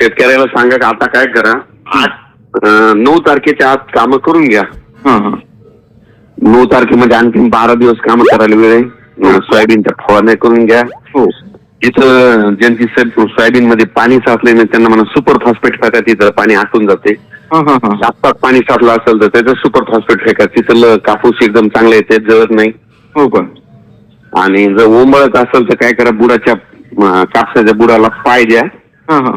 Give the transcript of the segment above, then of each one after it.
शेतकऱ्याला सांगा की आता काय करा? आठ अं, नऊ तारखेच्या आत कामं करून घ्या. हा हा. नऊ तारखेमध्ये आणखी बारा दिवस काम करायला वेळ आहे. अं, सोयाबीनच्या फवारण्या करून घ्या. हो. जिथं ज्यांची सोयाबीन मध्ये पाणी साचले नाही त्यांना म्हणा सुपर फॉस्फेट फेका तिथं पाणी आटून जाते. हा हा हा. जास्त पाणी साठलं असेल तर त्याचं सुपर फॉस्फेट फेका तिथलं कापूस एकदम चांगले येते जळत नाही. हो का? आणि जर ओंबळत असेल तर काय करा बुडाच्या कापसाच्या बुडाला पाय द्या. हा हा.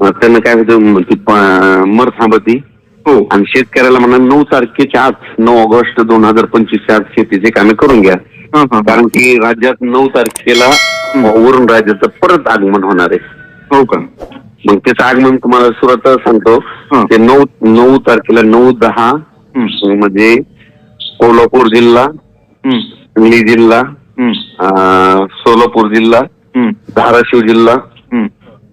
त्यानं काय होतं मर थांबती. हो. आणि शेतकऱ्याला म्हणा नऊ तारखेच्या आत नऊ ऑगस्ट दोन हजार पंचवीसच्या आत शेतीचे कामे करून घ्या. कारण की राज्यात नऊ तारखेला वरून राज्याचं परत आगमन होणार आहे. हो का? मग त्याचं आगमन तुम्हाला सुरत सांगतो. ते नऊ नऊ तारखेला नऊ दहा मध्ये कोल्हापूर जिल्हा सांगली जिल्हा सोलापूर जिल्हा धाराशिव जिल्हा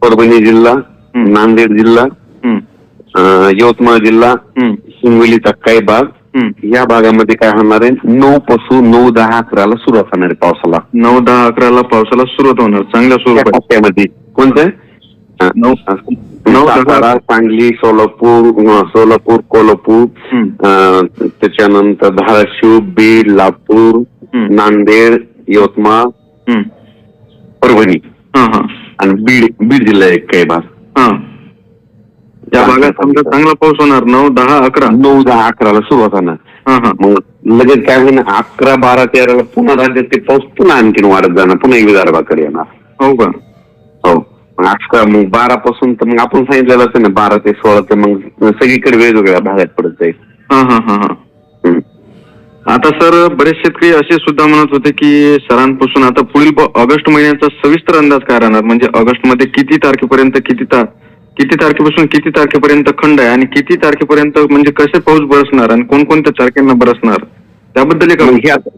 परभणी जिल्हा. नांदेड जिल्हा यवतमाळ जिल्हा हिंगोलीचा काही भाग. या भागामध्ये काय होणार आहे नऊ पासून नऊ दहा अकराला सुरुवात होणार आहे पावसाला नऊ दहा अकराला पावसाला सुरुवात होणार चांगल्या स्वरूपात टप्प्यामध्ये कोणतं नऊ नऊ दहा- सातारा सांगली सोलापूर सोलापूर कोल्हापूर त्याच्यानंतर धाराशिव बीड लातूर. नांदेड यवतमाळ. परभणी आणि बीड बीड जिल्हा एक काही भाग हा. या भागात समजा चांगला पाऊस होणार नऊ दहा अकरा. नऊ दहा अकराला सुरुवात होणार. मग लगेच काय होईल अकरा बारा तेराला पुन्हा राज्यात ते पाऊस पुन्हा आणखीन वाढत जाणार पुन्हा विदर्भाकडे येणार. हो का? हो. मग अकरा मग बारा पासून तर मग आपण सांगितलेलं असं ना बारा ते सोळा तर मग सगळीकडे वेगवेगळ्या भागात पडत जाईल. हा हा हा हा. आता सर बरेच शेतकरी असे सुद्धा म्हणत होते की सरांपासून आता पुढील ऑगस्ट महिन्याचा सविस्तर अंदाज काय राहणार? म्हणजे ऑगस्टमध्ये किती तारखेपर्यंत किती ता किती तारखेपासून किती तारखेपर्यंत खंड आहे आणि किती तारखेपर्यंत म्हणजे कसे पाऊस बरसणार आणि कोणकोणत्या तारखेला बरसणार? त्याबद्दल एक मग हे आता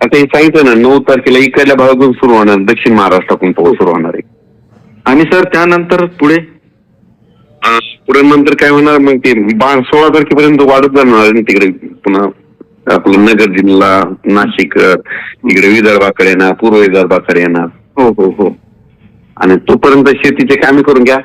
आता हे सांगितलं ना नऊ तारखेला इकडल्या भागातून सुरू होणार दक्षिण महाराष्ट्रातून पाऊस सुरू होणार आहे. आणि सर त्यानंतर पुढे? पुढे नंतर काय होणार? मग ते बा- सोळा तारखेपर्यंत वाढत जाणार ना तिकडे पुन्हा आपलं नगर जिल्हा नाशिक अं, इकडे विदर्भाकडे येणार पूर्व विदर्भाकडे येणार. हो हो हो. आणि तोपर्यंत शेतीचे कामे करून घ्या.